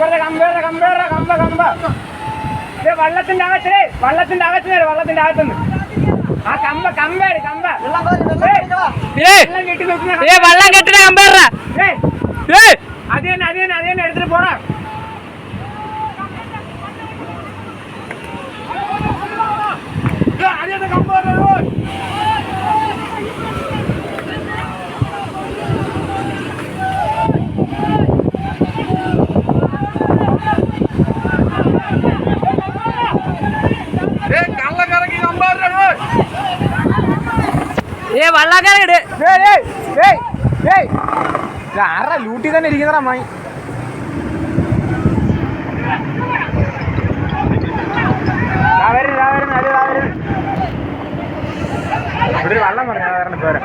ഇപ്പുറത്തെ കമ്പേറ കമ്പേറ കമ്പ കമ്പ ദേ വള്ളത്തിന്റെ അകത്തിലേ വള്ളത്തിന്റെ അകത്തുനിന്ന് വള്ളത്തിന്റെ അകത്തുനിന്ന് ആ കമ്പ കമ്പേര് കമ്പ ഏയ്, ഏയ് വെള്ളം കെട്ടി നിൽക്കുന്ന ഏ വള്ളം കെട്ടിന കമ്പേറാ ഏയ്, ഏയ് അത് തന്നെ അത് തന്നെ അത് തന്നെ എടുത്തിട്ട് പോടാ ഏ വള്ളക്കാരൻ ആരുടെ ലൂട്ടി തന്നെ ഇരിക്കുന്നതാ അമ്മായി. ഇവിടെ വള്ളം പറഞ്ഞു കാരണം പോരാ.